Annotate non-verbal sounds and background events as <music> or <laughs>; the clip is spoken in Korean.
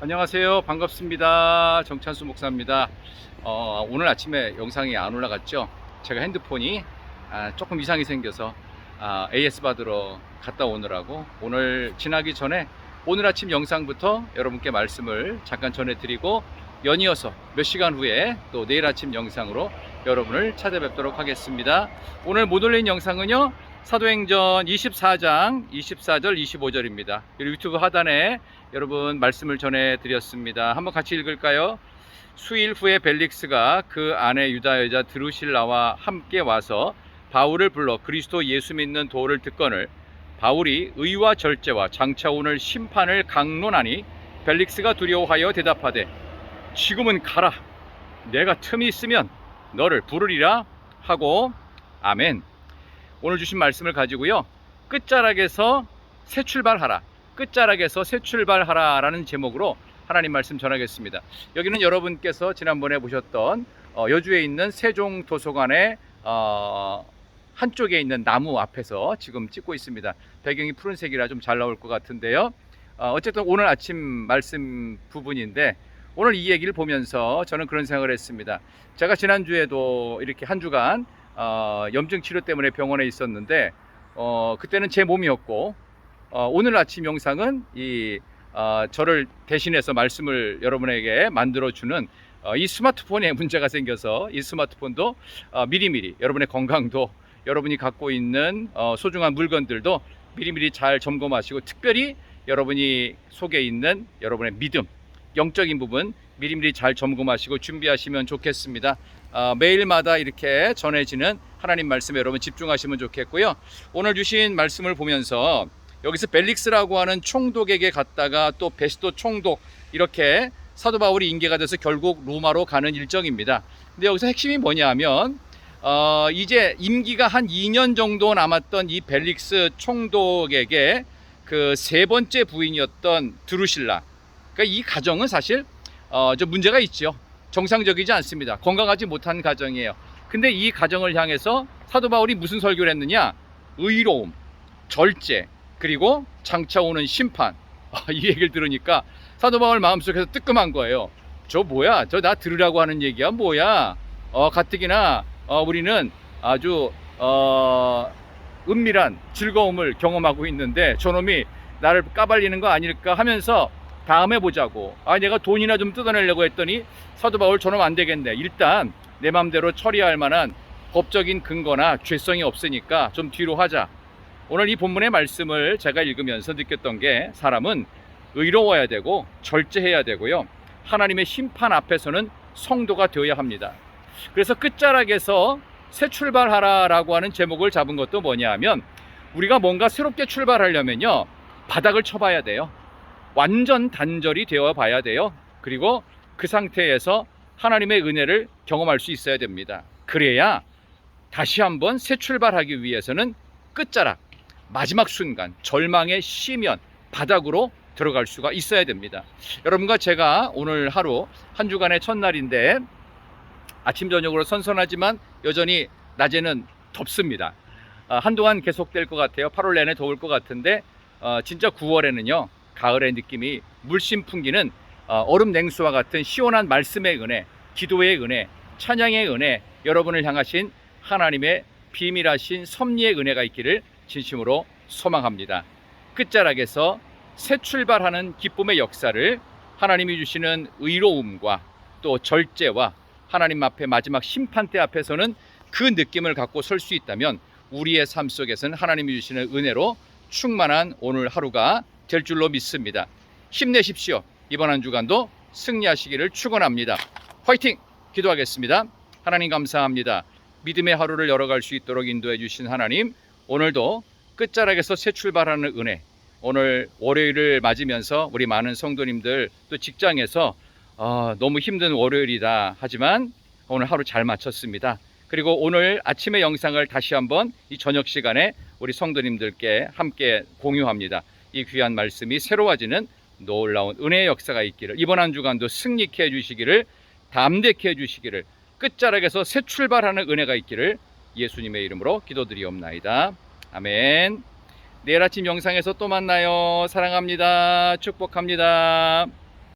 안녕하세요. 반갑습니다. 정찬수 목사입니다. 어, 오늘 아침에 영상이 안 올라갔죠? 제가 핸드폰이 아, 조금 이상이 생겨서 아, AS 받으러 갔다 오느라고 오늘 지나기 전에 오늘 아침 영상부터 여러분께 말씀을 잠깐 전해드리고 연이어서 몇 시간 후에 또 내일 아침 영상으로 여러분을 찾아뵙도록 하겠습니다. 오늘 못 올린 영상은요. 사도행전 24장 24절 25절입니다. 유튜브 하단에 여러분 말씀을 전해 드렸습니다. 한번 같이 읽을까요? 수일 후에 벨릭스가 그 아내 유다 여자 드루실라와 함께 와서 바울을 불러 그리스도 예수 믿는 도를 듣거늘 바울이 의와 절제와 장차 오늘 심판을 강론하니 벨릭스가 두려워하여 대답하되 지금은 가라 내가 틈이 있으면 너를 부르리라 하고 아멘 오늘 주신 말씀을 가지고요. 끝자락에서 새 출발하라. 끝자락에서 새 출발하라 라는 제목으로 하나님 말씀 전하겠습니다. 여기는 여러분께서 지난번에 보셨던 어, 여주에 있는 세종 도서관의 어, 한쪽에 있는 나무 앞에서 지금 찍고 있습니다. 배경이 푸른색이라 좀 잘 나올 것 같은데요. 어, 어쨌든 오늘 아침 말씀 부분인데 오늘 이 얘기를 보면서 저는 그런 생각을 했습니다. 제가 지난주에도 이렇게 한 주간 어, 염증 치료 때문에 병원에 있었는데 어, 그때는 제 몸이었고 어, 오늘 아침 영상은 이 어, 저를 대신해서 말씀을 여러분에게 만들어주는 어, 이 스마트폰에 <laughs> 문제가 생겨서 이 스마트폰도 어, 미리미리 여러분의 건강도 여러분이 갖고 있는 어, 소중한 물건들도 미리미리 잘 점검하시고 특별히 여러분이 속에 있는 여러분의 믿음 영적인 부분 미리미리 잘 점검하시고 준비하시면 좋겠습니다. 어, 매일마다 이렇게 전해지는 하나님 말씀에 여러분 집중하시면 좋겠고요. 오늘 주신 말씀을 보면서 여기서 벨릭스라고 하는 총독에게 갔다가 또 베스도 총독 이렇게 사도 바울이 인계가 돼서 결국 로마로 가는 일정입니다. 근데 여기서 핵심이 뭐냐면 어, 이제 임기가 한 2년 정도 남았던 이 벨릭스 총독에게 그 세 번째 부인이었던 드루실라 그러니까 이 가정은 사실 어, 좀 문제가 있죠. 정상적이지 않습니다. 건강하지 못한 가정이에요. 근데 이 가정을 향해서 사도 바울이 무슨 설교를 했느냐? 의로움, 절제, 그리고 장차 오는 심판. 아, 이 얘기를 들으니까 사도 바울 마음속에서 뜨끔한 거예요. 저 뭐야? 저 나 들으라고 하는 얘기야? 뭐야? 어, 가뜩이나 어, 우리는 아주 어, 은밀한 즐거움을 경험하고 있는데 저놈이 나를 까발리는 거 아닐까 하면서 다음에 보자고. 아, 내가 돈이나 좀 뜯어내려고 했더니 사도 바울 저놈 안 되겠네. 일단 내 마음대로 처리할 만한 법적인 근거나 죄성이 없으니까 좀 뒤로 하자. 오늘 이 본문의 말씀을 제가 읽으면서 느꼈던 게 사람은 의로워야 되고 절제해야 되고요. 하나님의 심판 앞에서는 성도가 되어야 합니다. 그래서 끝자락에서 새 출발하라라고 하는 제목을 잡은 것도 뭐냐 하면 우리가 뭔가 새롭게 출발하려면요. 바닥을 쳐봐야 돼요. 완전 단절이 되어 봐야 돼요. 그리고 그 상태에서 하나님의 은혜를 경험할 수 있어야 됩니다. 그래야 다시 한번 새 출발하기 위해서는 끝자락, 마지막 순간, 절망의 시면, 바닥으로 들어갈 수가 있어야 됩니다. 여러분과 제가 오늘 하루 한 주간의 첫날인데 아침 저녁으로 선선하지만 여전히 낮에는 덥습니다. 아, 한동안 계속될 것 같아요. 8월 내내 더울 것 같은데 어, 진짜 9월에는요 가을의 느낌이 물씬 풍기는 어, 얼음 냉수와 같은 시원한 말씀의 은혜, 기도의 은혜, 찬양의 은혜, 여러분을 향하신 하나님의 비밀하신 섭리의 은혜가 있기를 진심으로 소망합니다. 끝자락에서 새 출발하는 기쁨의 역사를 하나님이 주시는 의로움과 또 절제와 하나님 앞에 마지막 심판대 앞에서는 그 느낌을 갖고 설 수 있다면 우리의 삶 속에서는 하나님이 주시는 은혜로 충만한 오늘 하루가 될 줄로 믿습니다. 힘내십시오. 이번 한 주간도 승리하시기를 축원합니다. 화이팅! 기도하겠습니다. 하나님 감사합니다. 믿음의 하루를 열어갈 수 있도록 인도해 주신 하나님, 오늘도 끝자락에서 새 출발하는 은혜, 오늘 월요일을 맞으면서 우리 많은 성도님들 또 직장에서 어, 너무 힘든 월요일이다 하지만 오늘 하루 잘 마쳤습니다. 그리고 오늘 아침의 영상을 다시 한번 이 저녁 시간에 우리 성도님들께 함께 공유합니다. 이 귀한 말씀이 새로워지는 놀라운 은혜의 역사가 있기를 이번 한 주간도 승리케 해주시기를 담대케 해주시기를 끝자락에서 새 출발하는 은혜가 있기를 예수님의 이름으로 기도드리옵나이다. 아멘. 내일 아침 영상에서 또 만나요. 사랑합니다. 축복합니다.